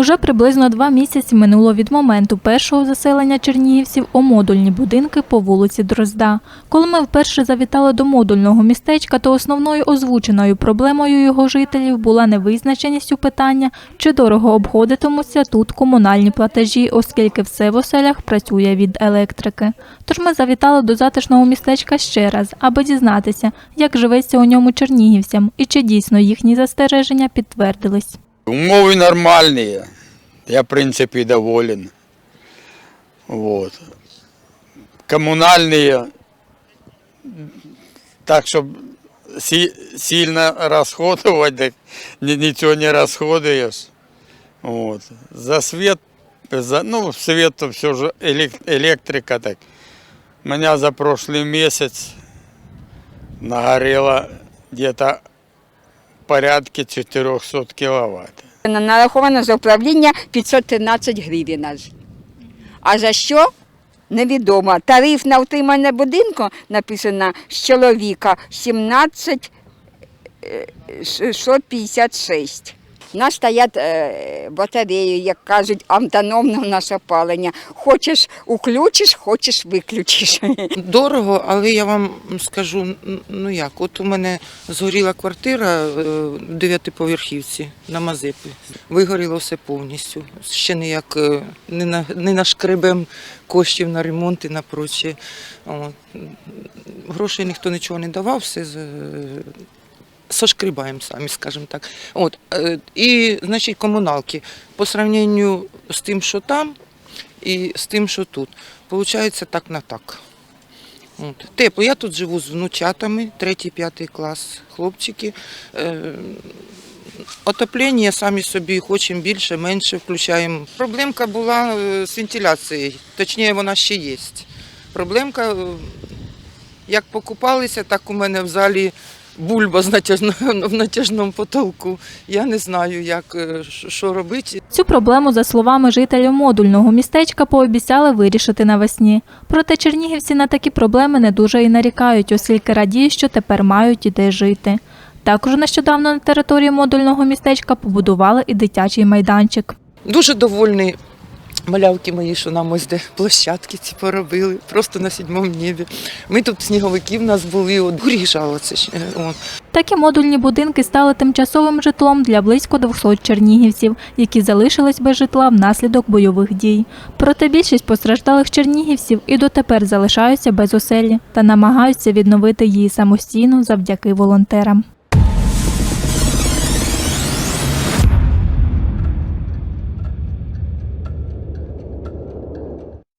Уже приблизно два місяці минуло від моменту першого заселення чернігівців у модульні будинки по вулиці Дрозда. Коли ми вперше завітали до модульного містечка, то основною озвученою проблемою його жителів була невизначеність у питання, чи дорого обходитимуться тут комунальні платежі, оскільки все в оселях працює від електрики. Тож ми завітали до затишного містечка ще раз, аби дізнатися, як живеться у ньому чернігівцям і чи дійсно їхні застереження підтвердились. Умовы нормальные. Я, в принципе, доволен. Вот. Коммунальные, так, чтобы сильно расходовать, так ни- ничего не расходуешь. Вот. За свет, за, ну, свет то все же элек- электрика так. У меня за прошлый месяц нагорело где-то порядке 400 кВт. На- Нараховано за управління 513 гривень. А за що? Невідомо. Тариф на утримання будинку написано з чоловіка 17 е, 656. Нас стоять е, батареї, як кажуть, автономне у нас опалення. Хочеш включиш, хочеш виключиш. Дорого, але я вам скажу, ну як, от у мене згоріла квартира е, в дев'ятиповерхівці на Мазепі. Вигоріло все повністю. Ще ніяк е, не, на, не нашкребем коштів на ремонт і на проче. Грошей ніхто нічого не давав, все сошкрібаємо самі, скажімо так. От. е, І, значить, комуналки. По сравненню з тим, що там, і з тим, що тут. Получається так на так. От. Тепло. Я тут живу з внучатами, третій, п'ятий клас, хлопчики. Е, Отоплення самі собі хочемо більше, менше включаємо. Проблемка була е, з вентиляцією, точніше вона ще є. Проблемка, як покупалися, так у мене в залі бульба з натяжно- в натяжному потолку. Я не знаю, як, е, що- робити. Цю проблему, за словами жителів модульного містечка, пообіцяли вирішити навесні. Проте чернігівці на такі проблеми не дуже і нарікають, оскільки радіють, що тепер мають і де жити. Також нещодавно на території модульного містечка побудували і дитячий майданчик. Дуже довольні малявки мої, що нам ось де площадки ці поробили, просто на сідьмому небі. Ми тут сніговики в нас були, от гріжало це ж. е. Такі модульні будинки стали тимчасовим житлом для близько 200 чернігівців, які залишились без житла внаслідок бойових дій. Проте більшість постраждалих чернігівців і дотепер залишаються без оселі та намагаються відновити її самостійно завдяки волонтерам.